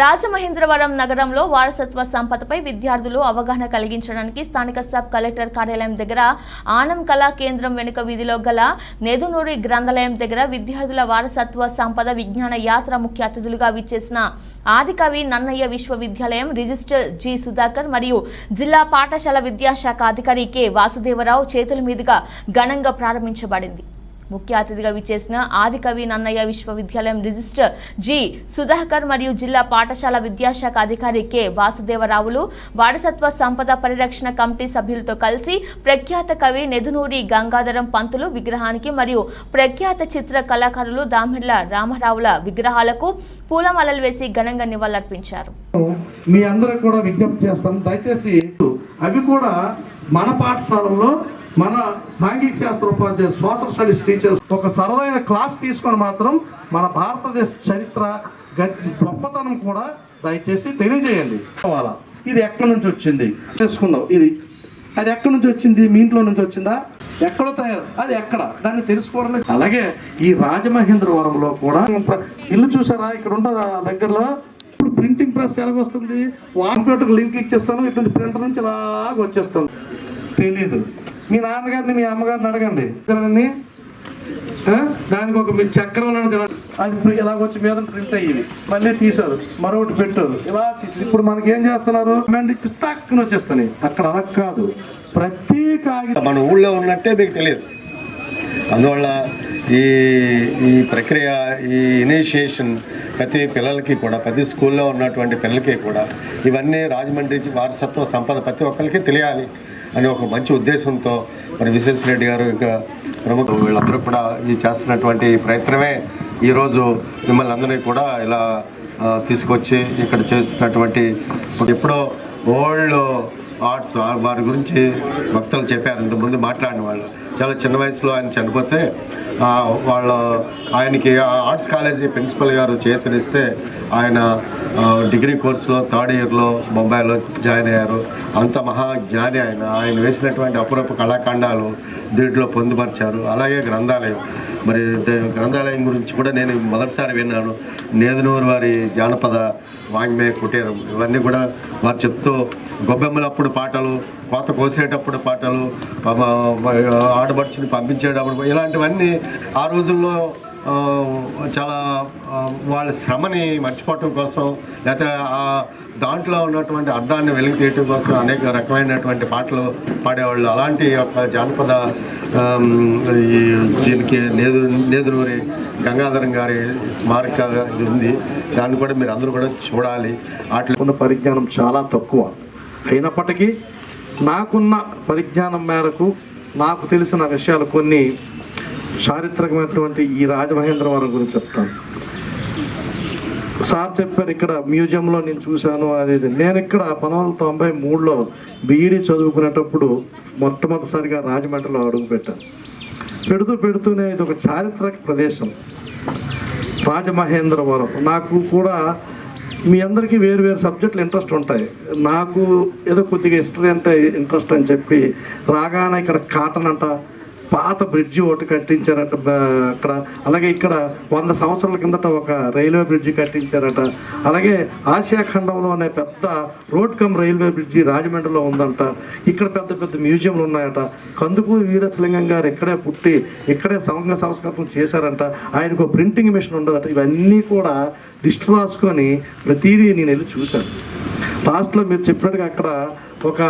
రాజమహేంద్రవరం నగరంలో వారసత్వ సంపదపై విద్యార్థులు అవగాహన కలిగించడానికి స్థానిక సబ్ కలెక్టర్ కార్యాలయం దగ్గర ఆనం కళా కేంద్రం వెనుక వీధిలో గల నెదునూరి గ్రంథాలయం దగ్గర విద్యార్థుల వారసత్వ సంపద విజ్ఞాన యాత్ర ముఖ్య అతిథులుగా విచ్చేసిన ఆదికవి నన్నయ్య విశ్వవిద్యాలయం రిజిస్టర్ జి సుధాకర్ మరియు జిల్లా పాఠశాల విద్యాశాఖ అధికారి కె వాసుదేవరావు చేతుల మీదుగా ఘనంగా ప్రారంభించబడింది. ముఖ్య అతిథిగా విచ్చేసిన ఆదికవి నన్నయ్య విశ్వవిద్యాలయం రిజిస్టర్ జి సుధాకర్ మరియు జిల్లా పాఠశాల విద్యాశాఖ అధికారి కె వాసుదేవరావులు వారసత్వ సంపద పరిరక్షణ కమిటీ సభ్యులతో కలిసి ప్రఖ్యాత కవి నెదునూరి గంగాధరం పంతులు విగ్రహానికి మరియు ప్రఖ్యాత చిత్ర కళాకారులు దామిళ్ళ రామారావుల విగ్రహాలకు పూలమాలలు వేసి ఘనంగా నివాళులర్పించారు. మీ అందరికి కూడా విజ్ఞప్తి చేస్తాను. దయచేసి అవి కూడా మన పాఠశాలలో మన సాంఘిక శాస్త్ర ఉపాధ్యాయ సోషల్ స్టడీస్ టీచర్స్ ఒక సరదైన క్లాస్ తీసుకొని మాత్రం మన భారతదేశ చరిత్ర గొప్పతనం కూడా దయచేసి తెలియజేయండి. కావాలా ఇది ఎక్కడి నుంచి వచ్చింది? తెలుసుకుందాం ఇది. అది ఎక్కడి నుంచి వచ్చింది? మీ ఇంట్లో నుంచి వచ్చిందా? ఎక్కడ తయారు. అది ఎక్కడ? దాన్ని తెలుసుకోవడమే. అలాగే ఈ రాజమహేంద్రవరంలో కూడా ఇల్లు చూసారా? ఇక్కడ ఉంటుందా దగ్గరలో? ఇప్పుడు ప్రింటింగ్ ప్రెస్ ఎలాగ వస్తుంది? కంప్యూటర్ లింక్ ఇచ్చేస్తాను. ఇటువంటి ప్రింటర్ నుంచి ఇలాగ వచ్చేస్తాను. తెలీదు. మీ నాన్నగారిని మీ అమ్మగారిని అడగండి. తినండి దానికి ఒక మీరు చక్రం అది ఇలా ఇలాగ వచ్చి మీద ప్రింట్ అయ్యేది. మళ్ళీ తీసారు మరొకటి పెట్టారు. ఇలా తీసి ఇప్పుడు మనకి ఏం చేస్తున్నారు? కమాండ్ ఇచ్చి స్టాక్ వచ్చేస్తాయి అక్కడ అలా కాదు. ప్రతి కాగితం మన ఊళ్ళో ఉన్నట్టే మీకు తెలియదు. అందువల్ల ఈ ఈ ప్రక్రియ ఈ ఇనిషియేషన్ ప్రతి పిల్లలకి కూడా ప్రతి స్కూల్లో ఉన్నటువంటి పిల్లలకి కూడా ఇవన్నీ రాజమండ్రి వారసత్వ సంపద ప్రతి ఒక్కరికి తెలియాలి అని ఒక మంచి ఉద్దేశంతో మరి విశ్వేశ్వర రెడ్డి గారు ఇంకా ప్రముఖ వీళ్ళందరూ కూడా ఈ చేస్తున్నటువంటి ప్రయత్నమే ఈరోజు మిమ్మల్ని అందరినీ కూడా ఇలా తీసుకొచ్చి ఇక్కడ చేస్తున్నటువంటి ఎప్పుడో ఓల్డ్ ఆర్ట్స్ వారి గురించి భక్తులు చెప్పారు. ఇంతకుముందు మాట్లాడిన వాళ్ళు. చాలా చిన్న వయసులో ఆయన చనిపోతే వాళ్ళ ఆయనకి ఆర్ట్స్ కాలేజీ ప్రిన్సిపల్ గారు చేతనిస్తే ఆయన డిగ్రీ కోర్సులో థర్డ్ ఇయర్లో బొంబాయిలో జాయిన్ అయ్యారు. అంత మహా జ్ఞాని ఆయన. ఆయన వేసినటువంటి అపురూప కళాఖండాలు దీంట్లో పొందుపరిచారు. అలాగే గ్రంథాలయం. మరి దే- గ్రంథాలయం గురించి కూడా నేను మొదటిసారి విన్నాను. నేదునూరు వారి జానపద వాంగ్మయ కుటీరం. ఇవన్నీ కూడా వారు చెప్తూ గొబ్బెమ్మలప్పుడు పాటలు కోత కోసేటప్పుడు పాటలు ఆడబడుచుని పంపించేటప్పుడు ఇలాంటివన్నీ ఆ రోజుల్లో చాలా వాళ్ళ శ్రమని మర్చిపోవటం కోసం లేకపోతే ఆ దాంట్లో ఉన్నటువంటి అర్థాన్ని వెలికి తీయటం కోసం అనేక రకమైనటువంటి పాటలు పాడేవాళ్ళు. అలాంటి యొక్క జానపద ఈ దీనికి నేదు నేదునూరి గంగాధరం గారి స్మారక ఇది ఉంది. దాన్ని కూడా మీరు అందరూ కూడా చూడాలి. వాటిలో ఉన్న పరిజ్ఞానం చాలా తక్కువ. అయినప్పటికీ నాకున్న పరిజ్ఞానం మేరకు నాకు తెలిసిన విషయాలు కొన్ని చారిత్రకమైనటువంటి ఈ రాజమహేంద్రవరం గురించి చెప్తాను. సార్ చెప్పారు ఇక్కడ మ్యూజియంలో నేను చూశాను అది ఇది. నేను ఇక్కడ పంతొమ్మిది వందల తొంభై మూడులో బీఈడి చదువుకునేటప్పుడు మొట్టమొదటిసారిగా రాజమండ్రిలో అడుగుపెట్టాను పెడుతూ పెడుతూనే ఇది ఒక చారిత్రక ప్రదేశం. రాజమహేంద్రవరం. నాకు కూడా మీ అందరికీ వేరు వేరు సబ్జెక్టులు ఇంట్రెస్ట్ ఉంటాయి. నాకు ఏదో కొద్దిగా హిస్టరీ అంటే ఇంట్రెస్ట్ అని చెప్పి రాగానే ఇక్కడ కాటన్ అంట పాత బ్రిడ్జి ఒకటి కట్టించారట అక్కడ. అలాగే ఇక్కడ వంద సంవత్సరాల కిందట ఒక రైల్వే బ్రిడ్జి కట్టించారట. అలాగే ఆసియా ఖండంలో అనే పెద్ద రోడ్ కమ్ రైల్వే బ్రిడ్జి రాజమండ్రిలో ఉందంట. ఇక్కడ పెద్ద పెద్ద మ్యూజియంలు ఉన్నాయట. కందుకూరు వీరచలింగం గారు ఇక్కడే పుట్టి ఇక్కడే సంఘ సంస్కృతం చేశారంట. ఆయనకు ఒక ప్రింటింగ్ మిషన్ ఉండదట. ఇవన్నీ కూడా లిస్ట్ రాసుకొని ప్రతిదీ నేను వెళ్ళి చూశాను. లాస్ట్లో మీరు చెప్పినట్టుగా అక్కడ ఒక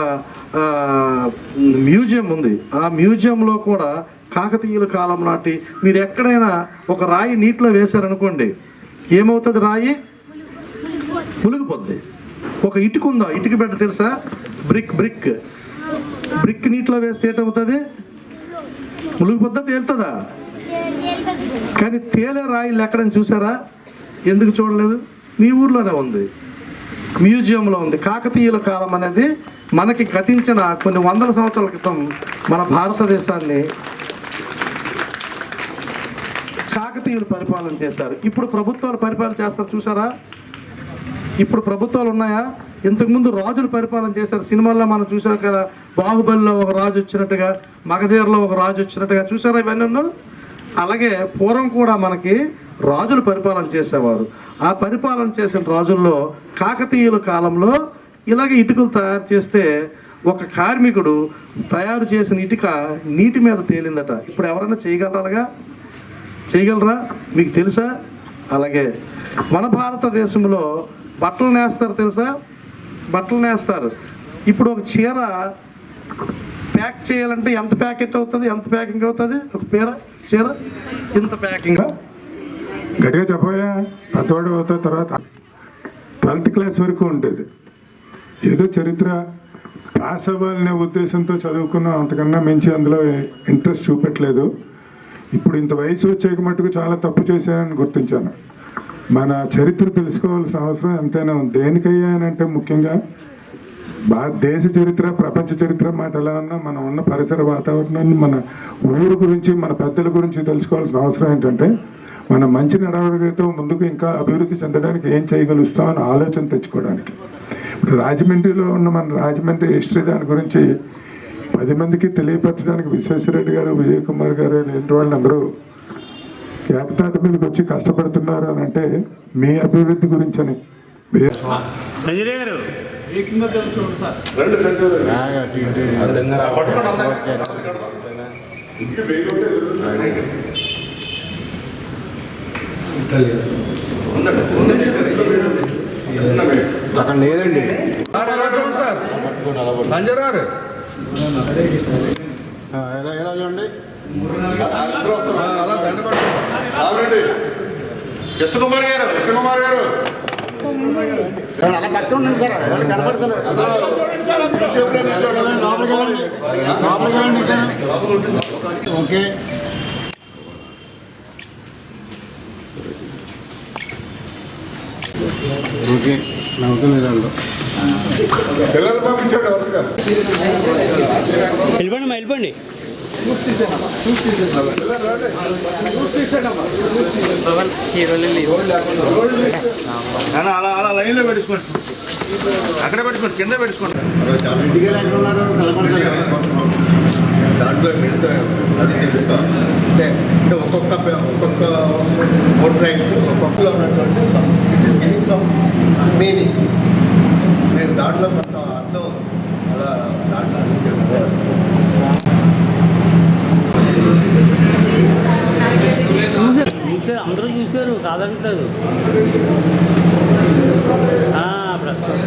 మ్యూజియం ఉంది. ఆ మ్యూజియంలో కూడా కాకతీయుల కాలం నాటి మీరు ఎక్కడైనా ఒక రాయి నీటిలో వేశారనుకోండి ఏమవుతుంది రాయి? మునిగిపోద్ది. ఒక ఇటుక ఉందా? ఇటుక బిడ్డ తెలుసా? Brick brick. బ్రిక్ నీటిలో వేస్తే ఏటవుతుంది? మునిగిపోద్దా? తేలుతుందా? కానీ తేలే రాయిలు ఎక్కడని చూసారా? ఎందుకు చూడలేదు? మీ ఊర్లోనే ఉంది. మ్యూజియంలో ఉంది. కాకతీయుల కాలం అనేది మనకి గతించిన కొన్ని వందల సంవత్సరాల క్రితం మన భారతదేశాన్ని కాకతీయులు పరిపాలన చేశారు. ఇప్పుడు ప్రభుత్వాలు పరిపాలన చేస్తారు చూసారా? ఇప్పుడు ప్రభుత్వాలు ఉన్నాయా? ఇంతకుముందు రాజులు పరిపాలన చేశారు. సినిమాల్లో మనం చూసాం కదా బాహుబలిలో ఒక రాజు వచ్చినట్టుగా మగధీరలో ఒక రాజు వచ్చినట్టుగా చూసారా ఇవన్నీ అలాగే పూర్వం కూడా మనకి రాజులు పరిపాలన చేసేవారు. ఆ పరిపాలన చేసిన రాజుల్లో కాకతీయుల కాలంలో ఇలాగ ఇటుకలు తయారు చేస్తే ఒక కార్మికుడు తయారు చేసిన ఇటుక నీటి మీద తేలిందట. ఇప్పుడు ఎవరైనా చేయగలరాగా చేయగలరా? మీకు తెలుసా? అలాగే. మన భారతదేశంలో బట్టలు నేస్తారు తెలుసా? బట్టలు నేస్తారు. ఇప్పుడు ఒక చీర ప్యాక్ చేయాలంటే ఎంత ప్యాకెట్ అవుతుంది? ఎంత ప్యాకింగ్ అవుతుంది? ఒక పేర? చీర? ఇంత ప్యాకింగ్. గట్టిగా చెప్పబోయా పెద్దవాడు అవుతా తర్వాత ట్వెల్త్ క్లాస్ వరకు ఉండేది. ఏదో చరిత్ర. పాస్ అవ్వాలనే ఉద్దేశంతో చదువుకున్నాం. అంతకన్నా మించి అందులో ఇంట్రెస్ట్ చూపెట్టలేదు. ఇప్పుడు ఇంత వయసు వచ్చేక మట్టుకు చాలా తప్పు చేశానని గుర్తించాను. మన చరిత్ర తెలుసుకోవాల్సిన అవసరం ఎంతైనా ఉంది. దేనికయ్యా అని అంటే ముఖ్యంగా భారతదేశ చరిత్ర ప్రపంచ చరిత్ర మాట ఎలా ఉన్నా మనం ఉన్న పరిసర వాతావరణాన్ని మన ఊరు గురించి మన పెద్దల గురించి తెలుసుకోవాల్సిన అవసరం ఏంటంటే మన మంచి నడవడికతో ముందుకు ఇంకా అభివృద్ధి చెందడానికి ఏం చేయగలుగుతాం అని ఆలోచన తెచ్చుకోవడానికి. ఇప్పుడు రాజమండ్రిలో ఉన్న మన రాజమండ్రి హిస్టరీ దాని గురించి పది మందికి తెలియపరచడానికి విశ్వేశ్వరరెడ్డి గారు విజయ్ కుమార్ గారు ఇలాంటి వాళ్ళందరూ ఏకతాటి మీదకి వచ్చి కష్టపడుతున్నారు అని అంటే మీ అభివృద్ధి గురించని. మీ- సంజయ్ గారు అక్కడ లేదండి. సంజయ్ గారు ఎలా ఎలా చూడండి? కృష్ణకుమార్ గారు. కృష్ణకుమార్ గారు. అలా పక్కన ఉండండి సార్ వాళ్ళు కనపడుతున్నారు. లోపలికి వెళ్ళండి లోపలికి వెళ్ళండి ఇంకా ఓకే. ఓకే. నవ్వుతుంది దాంట్లో పిల్లలు పంపించండి ఎవరు గారు వెళ్ళిపోండి వెళ్ళిపోండి. అలా అలా లైన్లో పెట్టుకోండి. అక్కడ పెట్టుకోండి కింద పెట్టుకోండి ఇంటికి ఎక్కడ ఉన్నారు కనపడతారు దాంట్లో మిగతా అది తెలుసుకో. అంటే అంటే ఒక్కొక్క ఒక్కొక్క ఒక్కొక్క రైట్ ఒక్కొక్కలో ఉన్నటువంటి some it is giving some meaning మీరు దాంట్లో కొంత అర్థం అలా దాంట్లో అన్ని తెలుసుకోవాలి చూసారు అందరూ చూశారు కాదంటలేదు. ప్రస్తుతం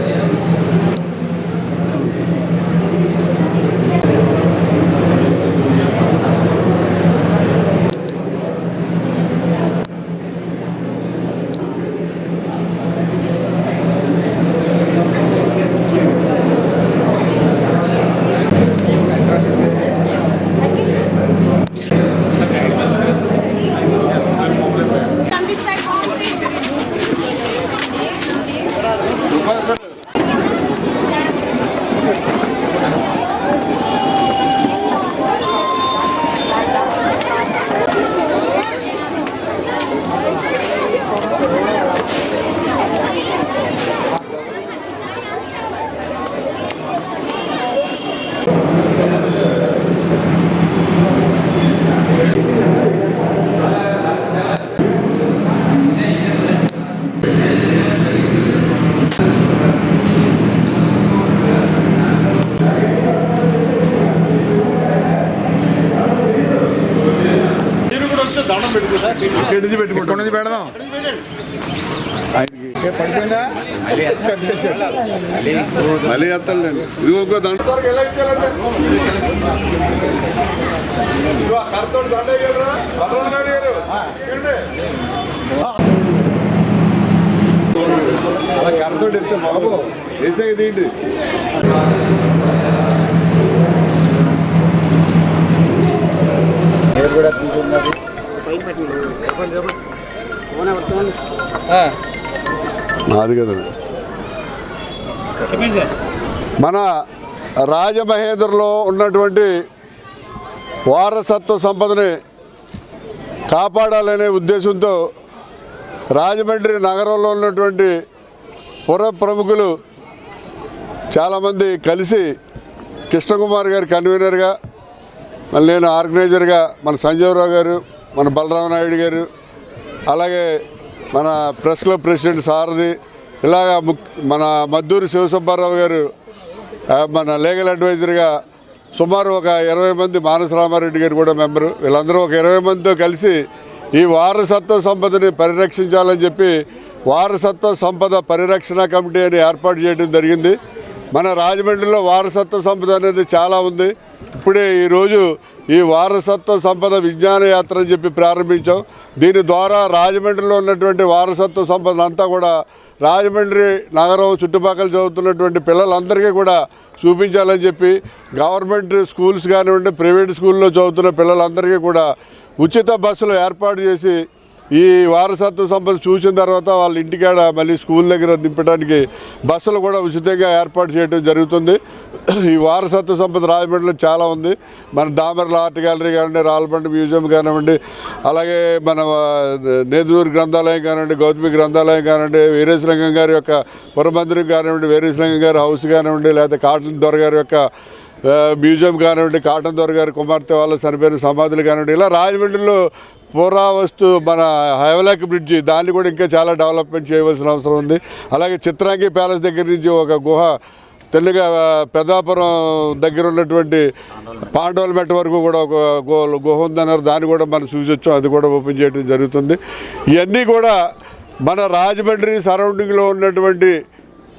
పెట్టుకుంటారు మళ్ళీ ఎత్తాలండి ఇది ఒక దండ. కర్తోడు ఎత్తే బాబు. తీయండి నాది కదా. మన రాజమహేంద్రలో ఉన్నటువంటి వారసత్వ సంపదని కాపాడాలనే ఉద్దేశంతో రాజమండ్రి నగరంలో ఉన్నటువంటి పుర ప్రముఖులు చాలామంది కలిసి కృష్ణకుమార్ గారు కన్వీనర్గా మళ్ళీ నేను ఆర్గనైజర్గా మన సంజీవరావు గారు మన బలరామ నాయుడు గారు అలాగే మన ప్రెస్ క్లబ్ ప్రెసిడెంట్ సారథి ఇలాగా ముక్ మన మద్దూరి శివసుబ్బారావు గారు మన లీగల్ అడ్వైజర్గా సుమారు ఒక ఇరవై మంది మానస రామారెడ్డి గారు కూడా మెంబరు. వీళ్ళందరూ ఒక ఇరవై మందితో కలిసి ఈ వారసత్వ సంపదని పరిరక్షించాలని చెప్పి వారసత్వ సంపద పరిరక్షణ కమిటీ అని ఏర్పాటు చేయడం జరిగింది. మన రాజమండ్రిలో వారసత్వ సంపద అనేది చాలా ఉంది. ఇప్పుడే ఈరోజు ఈ వారసత్వ సంపద విజ్ఞాన యాత్ర అని చెప్పి ప్రారంభించాం. దీని ద్వారా రాజమండ్రిలో ఉన్నటువంటి వారసత్వ సంపద అంతా కూడా రాజమండ్రి నగరం చుట్టుపక్కల చదువుతున్నటువంటి పిల్లలందరికీ కూడా చూపించాలని చెప్పి గవర్నమెంట్ స్కూల్స్ కానివ్వండి ప్రైవేట్ స్కూల్లో చదువుతున్న పిల్లలందరికీ కూడా ఉచిత బస్సులు ఏర్పాటు చేసి ఈ వారసత్వ సంపద చూసిన తర్వాత వాళ్ళ ఇంటికాడ మళ్ళీ స్కూల్ దగ్గర దింపడానికి బస్సులు కూడా ఉచితంగా ఏర్పాటు చేయడం జరుగుతుంది. ఈ వారసత్వ సంపద రాజమండ్రిలో చాలా ఉంది. మన దామర్ల ఆర్ట్ గ్యాలరీ కానివ్వండి రాళ్ళబండి మ్యూజియం కానివ్వండి అలాగే మన ఆ, నేదునూరు గ్రంథాలయం కానివ్వండి గౌతమి గ్రంథాలయం కానివ్వండి వీరేశలింగం గారి యొక్క పురమందిరం కానివ్వండి వీరేశలింగం గారి హౌస్ కానివ్వండి లేకపోతే కాటన్ దొర గారి యొక్క మ్యూజియం కానివ్వండి కాటన్ దొర గారి కుమార్తె వాళ్ళ చనిపోయిన సమాధులు కానివ్వండి ఇలా రాజమండ్రిలో పురావస్తు మన హైవలాక్ బ్రిడ్జి దాన్ని కూడా ఇంకా చాలా డెవలప్మెంట్ చేయవలసిన అవసరం ఉంది. అలాగే చిత్రాంగి ప్యాలెస్ దగ్గర నుంచి ఒక గుహ తెలుగు పెద్దాపురం దగ్గర ఉన్నటువంటి పాండవుల మెట్ట వరకు కూడా ఒక గు- గుహ ఉందన్నారు. దాన్ని కూడా మనం చూసొచ్చాం. అది కూడా ఓపెన్ చేయడం జరుగుతుంది. ఇవన్నీ కూడా మన రాజమండ్రి సరౌండింగ్లో ఉన్నటువంటి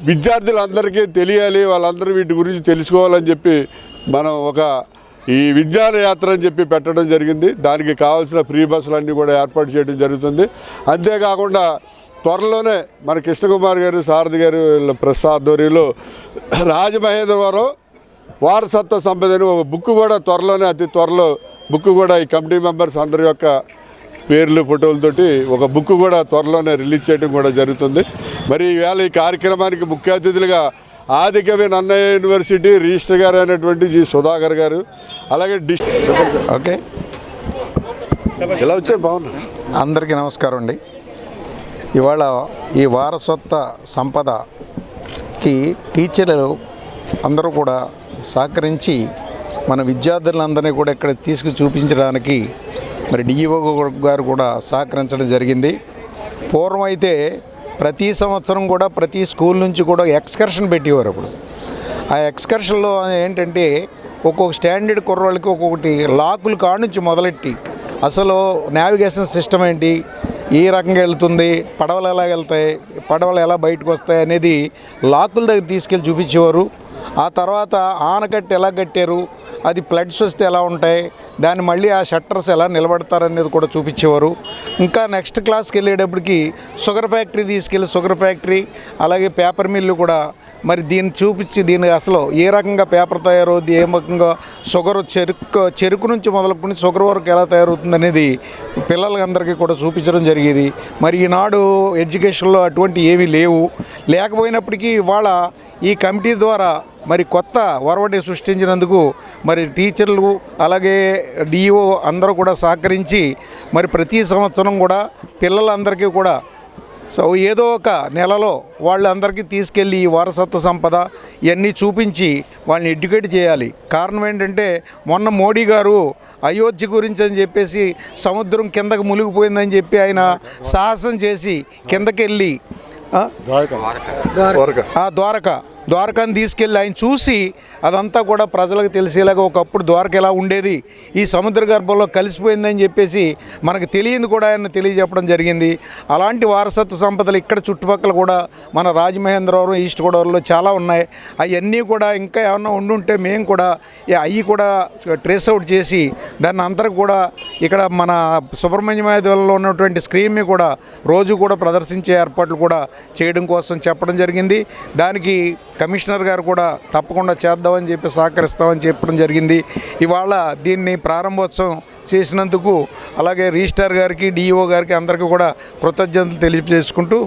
విద్యార్థులందరికీ తెలియాలి. వాళ్ళందరూ వీటి గురించి తెలుసుకోవాలని చెప్పి మనం ఒక ఈ విజ్ఞాన యాత్ర అని చెప్పి పెట్టడం జరిగింది. దానికి కావాల్సిన ఫ్రీ బస్సులు అన్నీ కూడా ఏర్పాటు చేయడం జరుగుతుంది. అంతేకాకుండా త్వరలోనే మన కృష్ణకుమార్ గారు సారథి గారు వీళ్ళ ప్రెస్ ఆధ్వర్యంలో రాజమహేంద్రవరం వారసత్వ సంపద అని ఒక బుక్ కూడా త్వరలోనే అతి త్వరలో బుక్ కూడా ఈ కమిటీ మెంబర్స్ అందరి యొక్క పేర్లు ఫోటోలతోటి ఒక బుక్ కూడా త్వరలోనే రిలీజ్ చేయడం కూడా జరుగుతుంది. మరి ఈవేళ ఈ కార్యక్రమానికి ముఖ్య అతిథులుగా ఆదికవి నన్నయ్య యూనివర్సిటీ రిజిస్టర్ గారు అయినటువంటి జి సుధాకర్ గారు అలాగే డిస్ ఓకే. ఇలా వచ్చారు? బాగున్నా అందరికీ నమస్కారం అండి. ఇవాళ ఈ వారసత్వ సంపదకి టీచర్లు అందరూ కూడా సహకరించి మన విద్యార్థులందరినీ కూడా ఇక్కడ తీసుకు చూపించడానికి మరి డిఈఓ గారు కూడా సహకరించడం జరిగింది. పూర్వం అయితే ప్రతి సంవత్సరం కూడా ప్రతి స్కూల్ నుంచి కూడా ఎక్స్కర్షన్ పెట్టేవారు అప్పుడు. ఆ ఎక్స్కర్షన్లో ఏంటంటే ఒక్కొక్క స్టాండర్డ్ కుర్రోళ్ళకి ఒక్కొక్కటి లాకులు కానుంచి మొదలెట్టి అసలు నావిగేషన్ సిస్టమ్ ఏంటి ఏ రకంగా వెళ్తుంది పడవలు ఎలా వెళ్తాయి పడవలు ఎలా బయటకు వస్తాయి అనేది లాకుల దగ్గర తీసుకెళ్ళి చూపించేవారు. ఆ తర్వాత ఆనకట్ట ఎలా కట్టారు? అది ఫ్లడ్స్ వస్తే ఎలా ఉంటాయి? దాన్ని మళ్ళీ ఆ షట్టర్స్ ఎలా నిలబడతారనేది కూడా చూపించేవారు. ఇంకా నెక్స్ట్ క్లాస్కి వెళ్ళేటప్పటికి షుగర్ ఫ్యాక్టరీ తీసుకెళ్ళి షుగర్ ఫ్యాక్టరీ అలాగే పేపర్ మిల్లు కూడా మరి దీన్ని చూపించి దీన్ని అసలు ఏ రకంగా పేపర్ తయారవుద్ది ఏ రకంగా షుగర్ చెరుకు చెరుకు నుంచి మొదలుకొని షుగర్ వరకు ఎలా తయారవుతుంది అనేది పిల్లలందరికీ కూడా చూపించడం జరిగేది. మరి ఈనాడు ఎడ్యుకేషన్లో అటువంటి ఏమీ లేవు. లేకపోయినప్పటికీ ఇవాళ ఈ కమిటీ ద్వారా మరి కొత్త ఒరవడి సృష్టించినందుకు మరి టీచర్లు అలాగే డిఈఓ అందరూ కూడా సహకరించి మరి ప్రతి సంవత్సరం కూడా పిల్లలందరికీ కూడా సో ఏదో ఒక నెలలో వాళ్ళందరికీ తీసుకెళ్ళి ఈ వారసత్వ సంపద ఇవన్నీ చూపించి వాళ్ళని ఎడ్యుకేట్ చేయాలి. కారణం ఏంటంటే మొన్న మోడీ గారు అయోధ్య గురించి అని చెప్పేసి సముద్రం కిందకు మునిగిపోయిందని చెప్పి ఆయన సాహసం చేసి కిందకి వెళ్ళి ఆ? ఆ ద్వారక. ద్వారకాని తీసుకెళ్ళి ఆయన చూసి అదంతా కూడా ప్రజలకు తెలిసేలాగా ఒకప్పుడు ద్వారక ఎలా ఉండేది? ఈ సముద్ర గర్భంలో కలిసిపోయిందని చెప్పేసి మనకు తెలియదు కూడా ఆయన తెలియజెప్పడం జరిగింది. అలాంటి వారసత్వ సంపదలు ఇక్కడ చుట్టుపక్కల కూడా మన రాజమహేంద్రవరం ఈస్ట్ గోదావరిలో చాలా ఉన్నాయి. అవన్నీ కూడా ఇంకా ఏమన్నా ఉండుంటే మేము కూడా అవి కూడా ట్రేస్ అవుట్ చేసి దాన్ని అందరికి కూడా ఇక్కడ మన సుబ్రహ్మణ్యమాయలో ఉన్నటువంటి స్క్రీన్ని కూడా రోజు కూడా ప్రదర్శించే ఏర్పాట్లు కూడా చేయడం కోసం చెప్పడం జరిగింది. దానికి కమిషనర్ గారు కూడా తప్పకుండా చేద్దామని చెప్పి సహకరిస్తామని చెప్పడం జరిగింది. ఇవాళ దీన్ని ప్రారంభోత్సవం చేసినందుకు అలాగే రిజిస్టార్ గారికి డిఈఓ గారికి అందరికీ కూడా కృతజ్ఞతలు తెలియజేసుకుంటూ